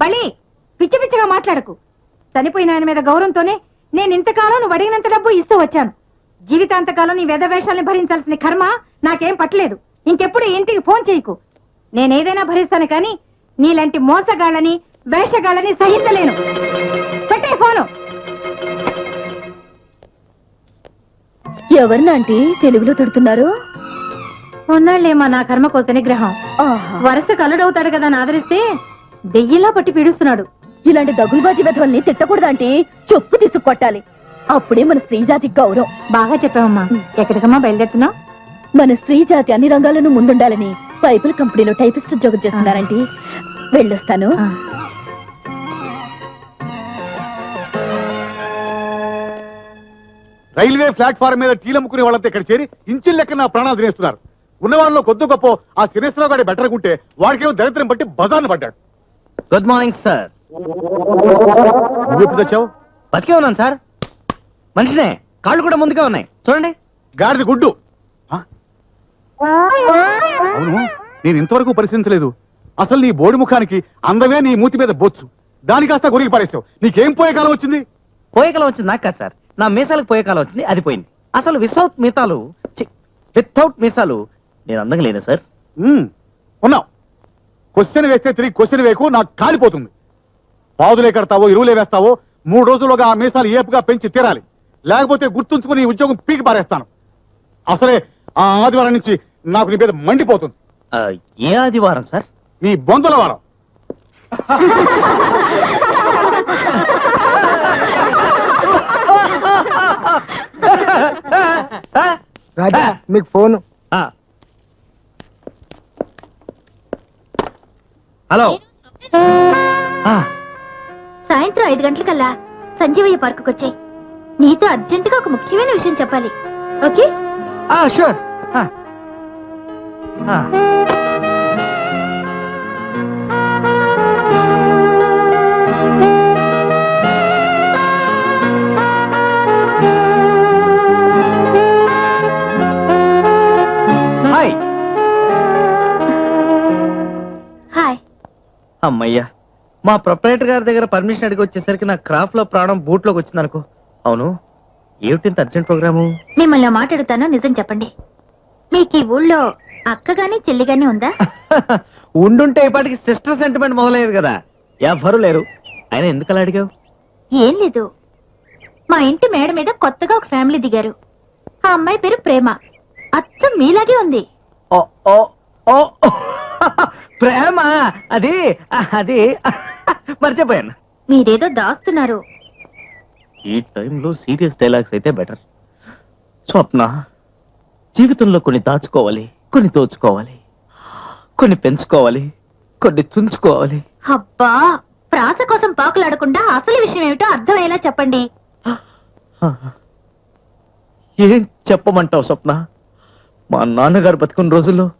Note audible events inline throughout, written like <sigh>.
బలి పిచ్చి పిచ్చిగా మాట్లాడకు. చనిపోయిన ఆయన మీద గౌరవంతోనే నేను ఇంతకాలం నువ్వు అడిగినంత డబ్బు ఇస్తూ వచ్చాను. జీవితాంతకాలం నీ వేషాలని భరించాల్సిన కర్మ నాకేం పట్టలేదు. ఇంకెప్పుడు ఇంటికి ఫోన్ చేయకు. నేనేదైనా భరిస్తాను కానీ నీలాంటి మోసగాళ్ళని వేషగాళ్ళని సహించలేను. పెట్టే ఫోను. ఎవరినంటే తెలుగులో తిడుతున్నారు? ఉన్నాళ్ళేమా నా కర్మ కోస నిగ్రహం వరుస కలుడవుతాడు కదా అని ఆదరిస్తే దెయ్యిలా పట్టి పీడుస్తున్నాడు. ఇలాంటి దగులుబాజీ వెధవల్ని తిట్టకూడదంటే చెప్పు తీసుకొట్టాలి. అప్పుడే మన స్త్రీ జాతి గౌరవం. బాగా చెప్పావమ్మా. ఎక్కడికమ్మా బయలుదేరుతున్నావు? మన స్త్రీ జాతి అన్ని రంగాలను ముందుండాలని పైపుల కంపెనీలో టైపిస్ట్ ఉద్యోగం చేస్తున్నారంటే వెళ్ళొస్తాను. రైల్వే ప్లాట్ఫారం మీద టీలమ్ముకునే వాళ్ళంతా ఇక్కడ చేరి ఇంచుల లెక్క నా ప్రాణాలు తినేస్తున్నారు. ఉన్న వాళ్ళలో కొద్ది గొప్ప ఆ శనేశ్వరరావు గారి బెటర్కుంటే వాడికేమో దరిద్రం బట్టి బజార్ను పడ్డాడు గుడ్ మార్నింగ్ సార్ నువ్వు తెచ్చావు? బతికే ఉన్నాను సార్ మనిషినే కాళ్ళు కూడా ముందుగా ఉన్నాయి. చూడండి. గాడిది గుడ్డు. ఆ? అవును నేను ఇంతవరకు పరిశీలించలేదు. అసలు నీ బోడి ముఖానికి అందమే నీ మూతి మీద బొచ్చు. దాని కాస్త గురికి పారేస్తావు నీకేం పోయే కాలం వచ్చింది? పోయే కాలం వచ్చింది నాకు కాదు సార్ నా మీసాలకు పోయే కాలం వచ్చింది అది పోయింది. అసలు వితౌట్ మీసాలు వితౌట్ మీసాలు నేను అందంగా లేను సార్ ఉమ్, ఉన్నావు. క్వశ్చన్ వేస్తే తిరిగి క్వశ్చన్ వేయకు నాకు కాలిపోతుంది. పాదులే కడతావో ఇరువులే వేస్తావో మూడు రోజులుగా ఆ మీసాలు ఏపుగా పెంచి తీరాలి. లేకపోతే గుర్తుంచుకుని ఈ ఉద్యోగం పీకి పారేస్తాను. అసలే ఆ ఆదివారం నుంచి నాకు నీ మీద మండిపోతుంది. ఆ, ఏ ఆదివారం సార్? నీ బొందుల వారం. రాజా మీకు ఫోన్. హలో. సాయంత్రం ఐదు గంటలకల్లా సంజీవయ్య పార్కుకి వచ్చాయి. నీతో అర్జెంటుగా ఒక ముఖ్యమైన విషయం చెప్పాలి. ఓకే? ఆ, షూర్ అమ్మయ్యా మా ప్రొపరేటర్ గారి దగ్గర పర్మిషన్ అడిగి వచ్చేసరికి నా క్రాఫ్ట్లో ప్రాణం బూట్లోకి వచ్చింది అనుకో అవును ఏమిటి అర్జెంట్ ప్రోగ్రాము? మిమ్మల్ని మాట్లాడుతాను నిజం చెప్పండి. మీకు ఈ ఊళ్ళో అక్క గాని చెల్లి గాని ఉందా? <laughs> ఉండుంటే ఇప్పటికి సిస్టర్ సెంటిమెంట్ మొదలయ్యేది కదా. ఎవ్వరు లేరు. ఆయన ఎందుకు అలా అడిగావు? ఏం లేదు. మా ఇంటి మేడ మీద కొత్తగా ఒక ఫ్యామిలీ దిగారు. ఆ అమ్మాయి పేరు ప్రేమ. అచ్చం మీలాగే ఉంది. ఓ ఓ ఓ. ప్రేమ. అది అది. మర్చిపోయాను. మీరేదో దాస్తున్నారు. ఈ టైంలో సీరియస్ డైలాగ్స్ అయితే బెటర్. స్వప్న జీవితంలో కొన్ని దాచుకోవాలి కొన్ని దోచుకోవాలి కొన్ని పెంచుకోవాలి కొన్ని తుంచుకోవాలి. అబ్బా ప్రాస కోసం పాకులాడకుండా అసలు విషయం ఏమిటో అర్థమయ్యేలా చెప్పండి. ఏం చెప్పమంటావు స్వప్న? మా నాన్నగారు బతుకున్న రోజుల్లో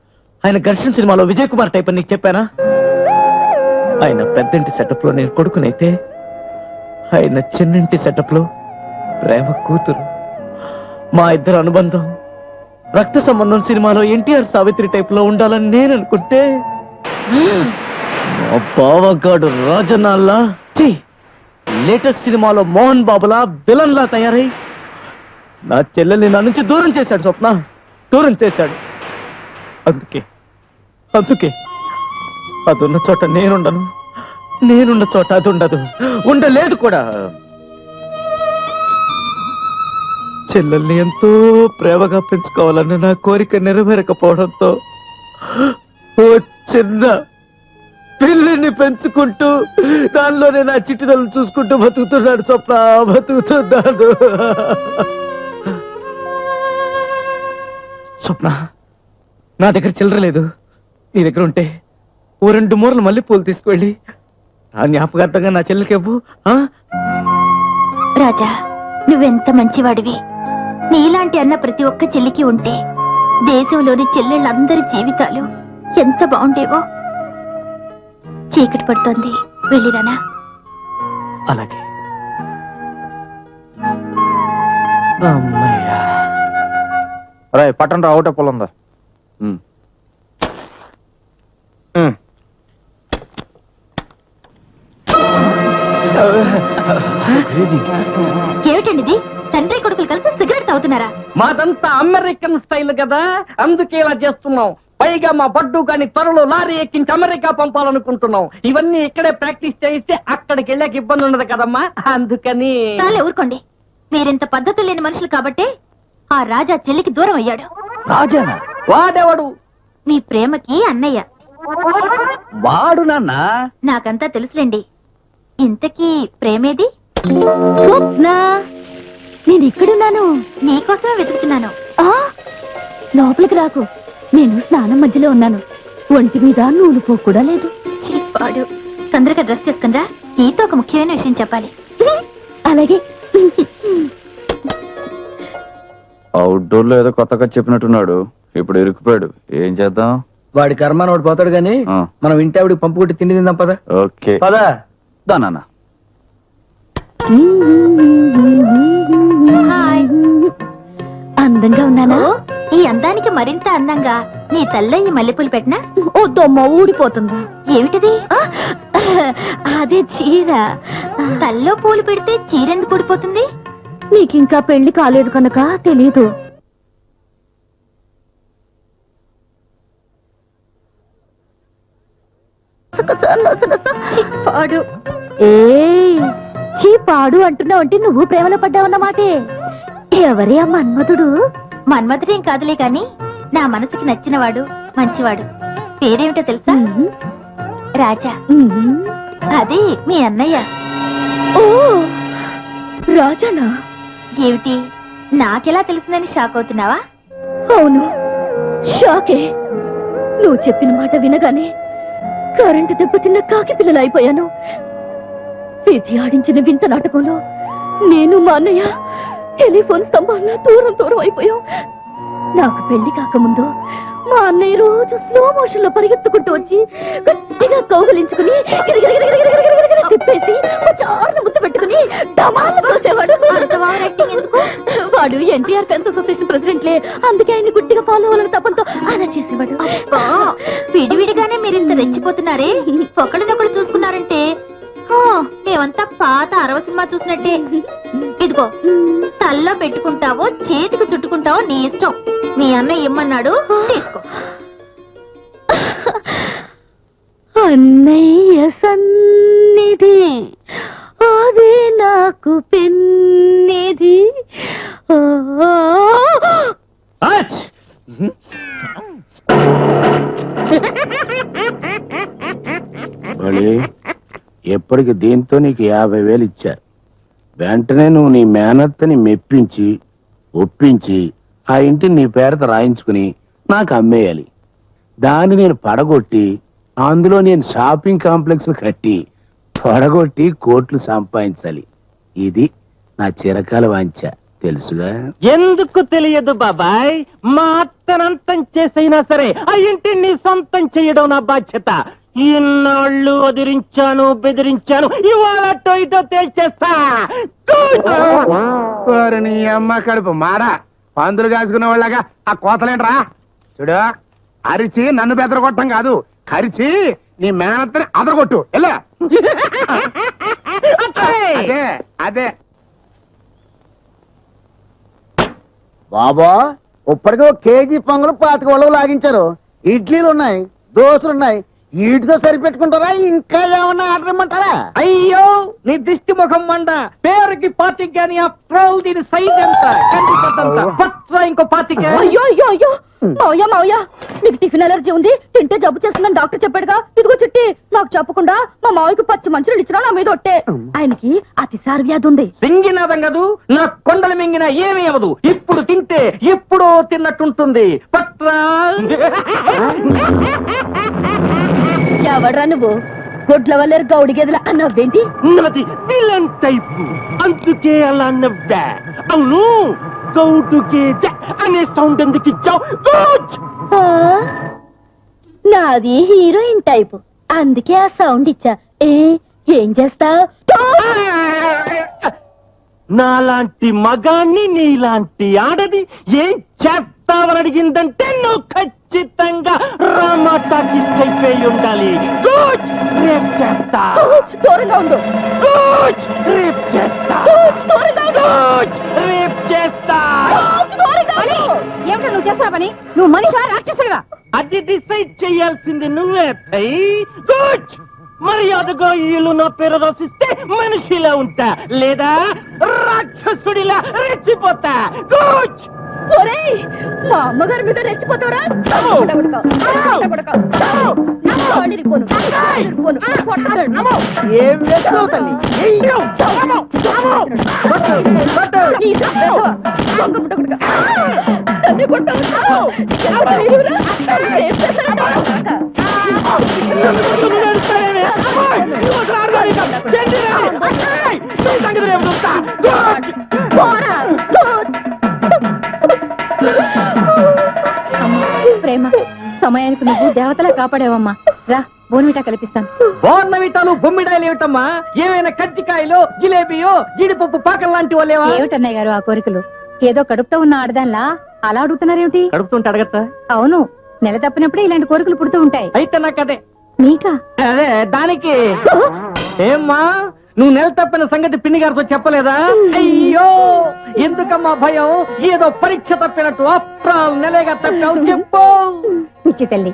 ఆయన ఘర్షణ సినిమాలో విజయ్ కుమార్ టైప్ అని నీకు చెప్పానా? ఆయన పెద్దంటి సెటప్లో నేను కొడుకునైతే ఆయన చిన్నంటి సెటప్లో ప్రేమ కూతురు మా ఇద్దరు అనుబంధం రక్త సంబంధం సినిమాలో ఎన్టీఆర్ సావిత్రి టైప్లో ఉండాలని నేను అనుకుంటే మా బావగాడు రాజనాల్లా లేటెస్ట్ సినిమాలో మోహన్ బాబులా బిలన్లా తయారై నా చెల్లెల్ని నా నుంచి దూరం చేశాడు స్వప్న. దూరం చేశాడు. అందుకే అందుకే అదున్న చోట నేనుండను నేనున్న చోట అది ఉండదు ఉండలేదు కూడా. చెల్లెల్ని ఎంతో ప్రేమగా పెంచుకోవాలన్న నా కోరిక నెరవేరకపోవడంతో ఓ చిన్న పిల్లిని పెంచుకుంటూ దానిలోనే నా చిట్టిదలను చూసుకుంటూ బతుకుతున్నాడు స్వప్న బతుకుతున్నాడు. స్వప్న నా దగ్గర చిల్లర లేదు. నీ దగ్గర ఉంటే ఓ రెండు మూరలు మళ్ళీ పూలు తీసుకువెళ్ళి ఆ జ్ఞాపకార్థంగా నా చెల్లెలకి ఇవ్వు ఆ? రాజా నువ్వెంత మంచివాడివి. నీలాంటి అన్న ప్రతి ఒక్క చెల్లికి ఉంటే దేశంలోని చెల్లెళ్ళందరి జీవితాలు ఎంత బాగుండేవో. చీకటి పడుతోంది. వెళ్ళిరానా అలాగే. పట్టణం రా ఒకటే పొలం ఉందా? ఏమిటండి తండ్రి కొడుకులు కలిసి సిగరెట్ తాగుతున్నారా? మాదంతా అమెరికన్ స్టైల్ కదా. అందుకే ఇలా చేస్తున్నాం. పైగా మా బడ్డు గాని త్వరలో లారీ ఎక్కించి అమెరికా పంపాలనుకుంటున్నాం. ఇవన్నీ ఇక్కడే ప్రాక్టీస్ చేయిస్తే అక్కడికి వెళ్ళాక ఇబ్బంది ఉండదు కదమ్మా. అందుకని చాలే ఊరుకోండి. మీరింత పద్ధతులు లేని మనుషులు కాబట్టి ఆ రాజా చెల్లికి దూరం అయ్యాడు. రాజానా? వాడెవడు? మీ ప్రేమకి అన్నయ్య. వాడు నాన్న? నాకంతా తెలుసులేండి. ఇంతకీ ప్రేమేది? స్వప్న! నేను ఇక్కడున్నాను. నీకోసమే వెతుకుతున్నాను. లోపలికి రాకు. నేను స్నానం మధ్యలో ఉన్నాను. ఒంటి మీద నూలు పో కూడా లేదు. చీపాడు తొందరగా డ్రెస్ చేసుకుందా? నీతో ఒక ముఖ్యమైన విషయం చెప్పాలి. అలాగే. అవుట్డోర్లో ఏదో కొత్తగా చెప్పినట్టున్నాడు. ఇప్పుడు ఇరుక్కుపోయాడు. ఏం చేద్దాం? వాడి కర్మ వాడు పోతాడు గాని ఆ, మనం ఇంటి ఆవిడ పంపు కొట్టి తిండి తిందాం పద. ఓకే. పదా. దానా హాయ్. అందంగా ఉన్నానా? ఈ అందానికి మరింత అందంగా నీ తల్లయ్యి మల్లెపూలు పెట్టినా? ఓ దొమ్మ ఊడిపోతుందా. ఏమిటిది? అదే చీర. తల్లో పూలు పెడితే చీర ఎందుకు ఊడిపోతుంది? నీకింకా పెళ్ళి కాలేదు కనుక తెలీదు. పాడు. ఏ పాడు అంటున్నావు అంటే నువ్వు ప్రేమలో పడ్డావన్నమాటే. ఎవరే ఆ మన్మధుడు? మన్మధుడేం కాదులే కాని నా మనసుకి నచ్చినవాడు మంచివాడు. పేరేమిటో తెలుసా? రాజా. అది మీ అన్నయ్య. ఓ రాజానా? ఏమిటి? నాకెలా తెలిసిందని షాక్ అవుతున్నావా? అవును షాకే. నువ్వు చెప్పిన మాట వినగానే కరెంటు దెబ్బతిన్న కాకి పిల్లలు అయిపోయాను. విధి ఆడించిన వింత నాటకంలో నేను మా అన్నయ్య టెలిఫోన్ స్తంభాల్లో దూరం దూరం అయిపోయాం. నాకు పెళ్ళి కాకముందు మా అన్నయ్య రోజు స్లో మోషన్లో పరిగెత్తుకుంటూ వచ్చి గట్టిగా కౌగలించుకుని తిప్పేసి కొంచెం ముద్దు పెట్టుకుని వాడు ఎన్టీఆర్ ఫ్యాన్స్ అసోసియేషన్ ప్రెసిడెంట్లే. అందుకే ఆయన గుట్టిగా ఫాలో అవ్వాలని తప్పంతో అలా చేసేవాడు. విడివిడిగానే మీరు ఇంత రెచ్చిపోతున్నారే? ఒకళ్ళనొకళ్ళు చూసుకున్నారంటే? మేమంతా పాత అరవ సినిమా చూసినట్టే. ఇదిగో తల్లో పెట్టుకుంటావో చేతికి చుట్టుకుంటావో నీ ఇష్టం. మీ అన్న ఇమ్మన్నాడు తీసుకో. అన్నయ్య సన్నిధి అదే నాకు పెన్నిధి ఎప్పటికి దీంతో నీకు యాభై వేలు ఇచ్చా. వెంటనే నువ్వు నీ మేనత్తని మెప్పించి ఒప్పించి ఆ ఇంటిని నీ పేరత రాయించుకుని నాకు అమ్మేయాలి. దాన్ని నేను పడగొట్టి అందులో నేను షాపింగ్ కాంప్లెక్స్ కట్టి పడగొట్టి కోట్లు సంపాదించాలి. ఇది నా చిరకాల వాంచ తెలుసుగా? ఎందుకు తెలియదు బాబాయ్? మా అత్తనంతం చేసైనా సరే ఆ ఇంటిని నీ సొంతం చేయడం నా బాధ్యత. ఇన్నాళ్ళు వదిరించాను బెదిరించాను. ఇవాళ అటో ఇటో తేల్చేస్తా నీ అమ్మ కడుపు మారా. పందులు కాసుకునే వాళ్ళగా ఆ కోతలేంట్రా? చూడు అరిచి నన్ను బెదరగొట్టం కాదు. కరిచి నీ మేనత్తని అదరగొట్టు. ఎలా అదే అదే. బాబా ఇప్పటికే ఒక కేజీ పొంగలు పాతిక ఒళ్ళవు లాగించారు. ఇడ్లీలు ఉన్నాయి దోశలు ఉన్నాయి వీటితో సరిపెట్టుకుంటారా? ఇంకా ఏమన్నా ఆర్డర్ ఇమ్మంటారా? అయ్యో నీ దిష్టి ముఖం మండ. పేరుకి పాతిక గాని అప్రోల్ దీని సైజ్ ఎంత కంటి ఇంకో పాతిక. అయ్యో అయ్యో అయ్యో. మావయ్య మావయ్య నీకు టిఫిన్ ఎలర్జీ ఉంది? తింటే జబ్బు చేస్తుందని డాక్టర్ చెప్పాడుగా. ఇదిగో చిట్టి నాకు చెప్పకుండా మా మావయ్యకి పచ్చి మంచులు ఇచ్చినా నా మీద ఒట్టే. ఆయనకి అతిసార వ్యాధి ఉంది. సింగినాదం కదూ? నా కొండలు మింగిన ఏమీ అవదు ఇప్పుడు తింటే ఎప్పుడో తిన్నట్టుంటుంది. పట్రా <laughs> ఎవడ్రా నువ్వు? గుడ్ల వల్ల గౌడి గెదల అన్నవ్వేంటి నాది విలన్ టైప్ అందుకే అలా నవ్వా. అవును. గౌటుకే అనే సౌండ్ ఎందుకు ఇచ్చావు? నాది హీరోయిన్ టైప్. అందుకే ఆ సౌండ్ ఇచ్చా. ఏ ఏం చేస్తా నాలాంటి మగాన్ని నీలాంటి ఆడది ఏం చేస్తావని అడిగిందంటే నువ్వు ఖచ్చితంగా ఖచ్చితంగా రామా టాకీస్ అయిపోయి ఉండాలి. గుడ్ రేప్ చేస్తా. దూరంగా ఉండు. రేప్ చేస్తా. గుడ్ రేప్ చేస్తా. ఏమిటో నువ్వు చేస్తావు పని? నువ్వు మనిషివా రాక్షసుడివా? అది డిసైడ్ చేయాల్సింది నువ్వే గుడ్! మర్యాదగా ఇల్లు నా పేరు రాసిస్తే మనిషిలా ఉంటా లేదా రాక్షసుడిలా రెచ్చిపోతా. గుడ్! ఒరేయ్ మా అమ్మగారి మీద రెచ్చిపోతావరా ఏం వేస్తున్నావు తల్లి ప్రేమ సమయానికి నువ్వు దేవతలా కాపాడేవమ్మా. రా బోన్విటా కల్పిస్తాను. బోర్నవిటాలు బొమ్మిడాయలు ఏమిటమ్మా? ఏమైనా కజ్జికాయలు జిలేబియో జీడిపప్పు పాకం లాంటి వాళ్ళేవా ఏమిటన్నయ్య గారు ఆ కోరికలు? ఏదో కడుపుతో ఉన్న ఆడదాన్లా అలా అడుగుతున్నారేమిటి? కడుపుతుంటే అడగత్తా? అవును నెల తప్పినప్పుడే ఇలాంటి కోరికలు పుడుతూ ఉంటాయి. అయితే నాకు అదే. నీకా అదే దానికి. ఏమ్మా? నువ్వు నెల తప్పిన సంగతి పిన్ని గారితో చెప్పలేదా? అయ్యో ఎందుకమ్మా భయం? ఏదో పరీక్ష తప్పినట్టు అప్రాల్ నెలేగా తప్పావు చెప్పు. పిచ్చి తల్లి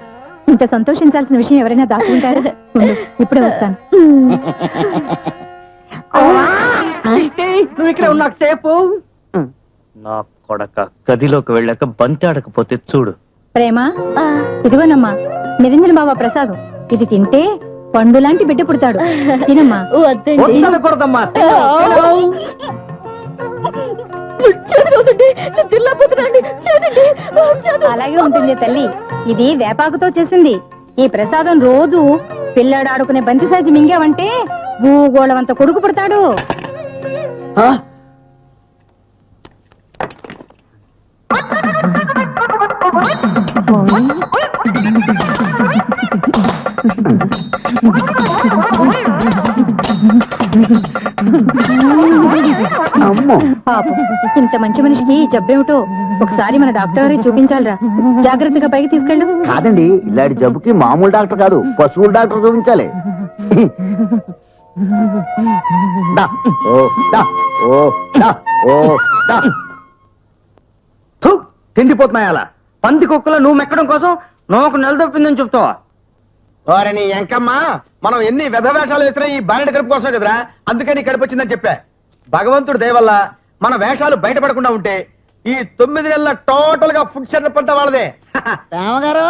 ఇంత సంతోషించాల్సిన విషయం ఎవరైనా దాచుకుంటారా? ఇప్పుడే వస్తాను? నువ్వు ఇక్కడ ఉన్నాకు సేపు నా కొడక గదిలోకి వెళ్ళాక బంతి ఆడకపోతే చూడు. ప్రేమ? ఇదిగోనమ్మా నిరంజన బాబా ప్రసాదం. ఇది తింటే పండు లాంటి బిడ్డ పుడతాడు. తినమ్మా. అలాగే ఉంటుంది తల్లి. ఇది వేపాకుతో చేసింది. ఈ ప్రసాదం రోజు పిల్లాడు ఆడుకునే బంతి సైజు మింగావంటే భూగోళం అంత కొడుకు పుడతాడు. పాపం. ఇంత మంచి మనిషికి జబ్బేమిటో? ఒకసారి మన డాక్టర్ గారికి చూపించాలిరా. జాగ్రత్తగా పైకి తీసుకెళ్ళు. కాదండి ఇలాంటి జబ్బుకి మామూలు డాక్టర్ కాదు పశువుల డాక్టర్ చూపించాలి. తిండిపోతున్నాయి అలా. పంది కుక్కలో నువ్వు మెక్కడం కోసం నోకు నెలదొప్పిందని చెప్తావా? వారిని ఎంకమ్మా మనం ఎన్ని వ్యధవేషాలు వేసినా ఈ బారెడ్ కడుపు కోసం కదరా? అందుకని కడుపు వచ్చిందని చెప్పా. భగవంతుడు దయవల్ల మన వేషాలు బయటపడకుండా ఉంటే ఈ తొమ్మిది నెలల టోటల్గా ఫుడ్ సెంటర్ పంట వాళ్ళదే. రామగారు!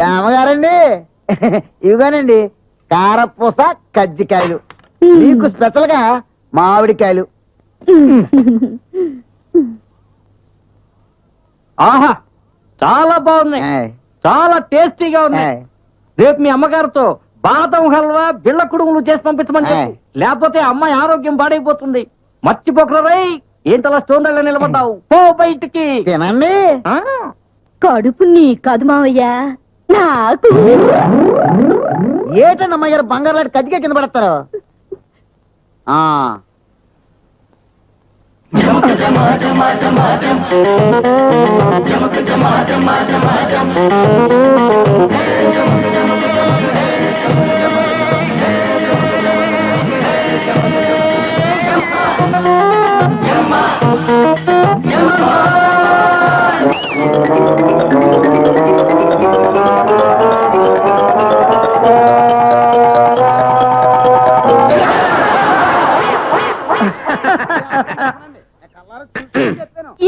రామగారండి! ఇవిగానండి కారపూస కజ్జికాయలు. మీకు స్పెషల్గా మామిడికాయలు. ఆహా! చాలా బాగున్నాయి. చాలా టేస్టీగా ఉన్నాయి. రేపు మీ అమ్మగారితో బాదం హల్వా బిళ్ళ కుడుములు చేసి పంపించమని చెప్పు. లేకపోతే అమ్మాయి ఆరోగ్యం పాడైపోతుంది. మర్చిపోకరై ఏంటలా స్టోన్లో నిలబడ్డావు? పో బయటికి. తినండి. ఆ? కడుపు నీ కాదు మావయ్య. నాకు. ఏటండి అమ్మాయి గారు బంగారు లాంటి కజ్జికాయ కింద పడతారు? ఆ.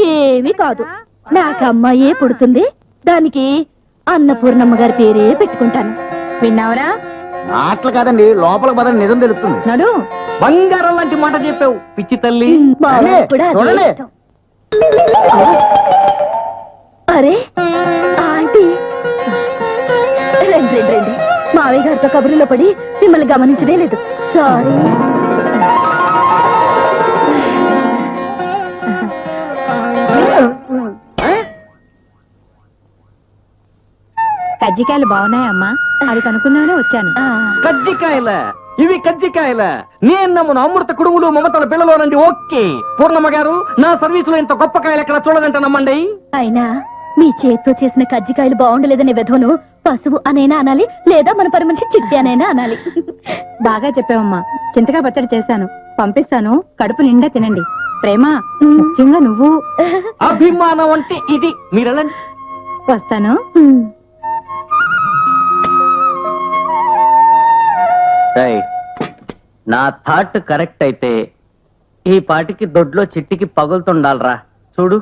ఏమీ కాదు. నాకు అమ్మాయే పుడుతుంది. దానికి అన్నపూర్ణమ్మ గారి పేరే పెట్టుకుంటాను. విన్నావరా? మాటలు కాదండి లోపలికి పదండి నిజం తెలుస్తుంది నడు. బంగారం లాంటి మాట చెప్పావు పిచ్చి తల్లి. కూడా అదే. ఇష్టం. అరే ఆంటీ. రండి రండి రండి. మావయ్య గారితో కబుర్లో పడి మిమ్మల్ని గమనించదే లేదు. సారీ. కజ్జికాయలు బాగున్నాయమ్మా. అది కనుక్కుందామనే వచ్చాను. కజ్జికాయల? ఇవి కజ్జికాయల? నేను నమ్మును అమృత కుడుములు మమతల పిల్లలోనండి ఓకే. పూర్ణమ్మ గారు నా సర్వీసులో ఇంత గొప్ప కాయలు ఎక్కడ చూడదంట నమ్మండి. అయినా మీ చేత్తో చేసిన కజ్జికాయలు బాగుండలేదనే విధవను పశువు అనేనా అనాలి లేదా మన పని మనిషి చిట్టి అనేనా అనాలి. బాగా చెప్పావమ్మా. చింతగా పచ్చడి చేశాను. పంపిస్తాను. కడుపు నిండా తినండి. ప్రేమ ముఖ్యంగా నువ్వు. అభిమానం అంటే ఇది. మీరెళ్ళండి. వస్తాను. నా థాట్ కరెక్ట్ అయితే ఈ పాటికి దొడ్లో చిట్టికి పగులుతుండాలరా. చూడు.